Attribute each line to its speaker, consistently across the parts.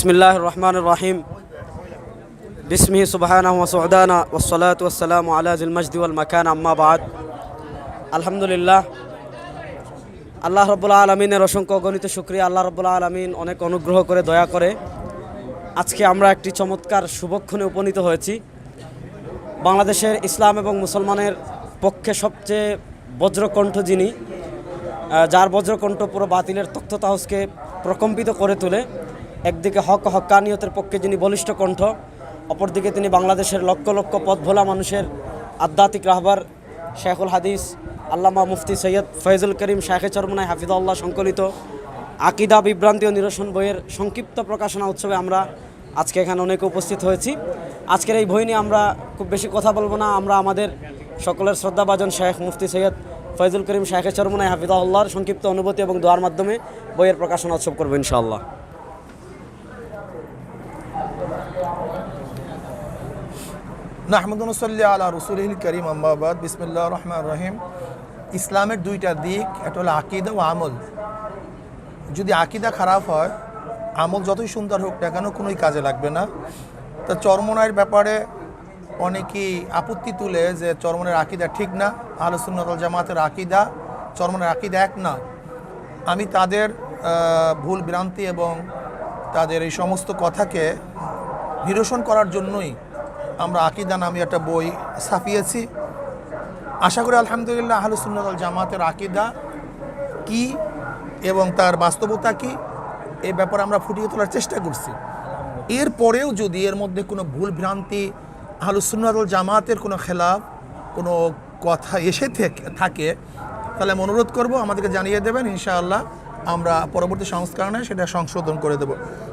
Speaker 1: বিসমিল্লাহ রহমান রাহিম বিসমি সুবাহানা ওসদানা ওসলাত ওসালাম আলাজুল মজদুল মকান আম্মাবাদ আলহামদুলিল্লাহ আল্লাহ রবুল্লা আলমিনের অসংখ্য গণিত সুক্রিয়া আল্লাহ রবুল্লা আলমিন অনেক অনুগ্রহ করে, দয়া করে। আজকে আমরা একটি চমৎকার শুভক্ষণে উপনীত হয়েছি। বাংলাদেশের ইসলাম এবং মুসলমানের পক্ষে সবচেয়ে বজ্রকণ্ঠ যিনি যার বজ্রকণ্ঠ পুরো বাতিলের তথ্য তাহসকে প্রকম্পিত করে তোলে। একদিকে হক হক্কানিয়তের পক্ষে যিনি বলিষ্ঠ কণ্ঠ, অপরদিকে তিনি বাংলাদেশের লক্ষ লক্ষ পথ ভোলা মানুষের আধ্যাত্মিক রাহবার শেখুল হাদিস, আল্লামা মুফতি সৈয়দ ফয়জুল করিম শাহে চরমনায় হাফিজাল্লাহ সংকলিত আকিদা বিভ্রান্তি ও নিরসন বইয়ের সংক্ষিপ্ত প্রকাশনা উৎসবে আমরা আজকে এখানে অনেকে উপস্থিত হয়েছি। আজকের এই বই নিয়ে আমরা খুব বেশি কথা বলব না, আমরা আমাদের সকলের শ্রদ্ধাভাজন শেখ মুফতি সৈয়দ ফয়জুল করিম শাহের চরমনায় হাফিজাউল্লাহর সংক্ষিপ্ত অনুভূতি এবং দোয়ার মাধ্যমে বইয়ের প্রকাশনা উৎসব করব ইনশাআল্লাহ।
Speaker 2: নাহমদুল্লি আলা রসুল করিম আম্বাবাদ বিসমুল্লাহ রহমান রহিম। ইসলামের দুইটা দিক, একটা হলো আকিদা ও আমল। যদি আকিদা খারাপ হয়, আমল যতই সুন্দর হোক না কেন, কোনোই কাজে লাগবে না। তা চরমনায়ের ব্যাপারে অনেকেই আপত্তি তুলে যে চরমনের আকিদা ঠিক না আলোসুন্নতল জামাতের আকিদা চরমনের আকিদা এক না। আমি তাদের ভুল ভ্রান্তি এবং তাদের এই সমস্ত কথাকে নিরসন করার জন্যই আমরা আকিদা নামে একটা বই ছাপিয়েছি। আশা করি আলহামদুলিল্লাহ আহলুসুন্নতল জামাতের আকিদা কি এবং তার বাস্তবতা কি এই ব্যাপারে আমরা ফুটিয়ে তোলার চেষ্টা করছি। এরপরেও যদি এর মধ্যে কোনো ভুল ভ্রান্তি আহলুসুন্নতল জামাতের কোনো খেলাফ, কোনো কথা এসে থাকে তাহলে আমি অনুরোধ করব, আমাদেরকে জানিয়ে দেবেন, ইনশাআল্লাহ আমরা পরবর্তী সংস্করণে সেটা সংশোধন করে দেব।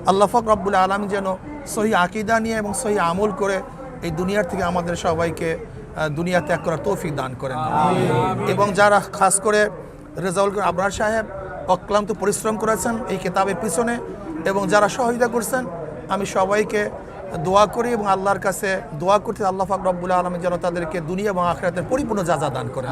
Speaker 2: আল্লাহ ফক রব্বুল আলম যেন সহি আকিদা নিয়ে এবং সহি আমল করে এই দুনিয়ার থেকে আমাদের সবাইকে দুনিয়া ত্যাগ করার তৌফিক দান করেন। এবং যারা খাস করে রেজাউল আবরার সাহেব অক্লান্ত পরিশ্রম করেছেন এই কেতাবের পিছনে এবং যারা সহযোগিতা করছেন আমি সবাইকে দোয়া করি এবং আল্লাহর কাছে দোয়া করতে আল্লাহ ফাক রব্বুল আলম যেন তাদেরকে দুনিয়া এবং আখরাতের পরিপূর্ণ যা যা দান করেন।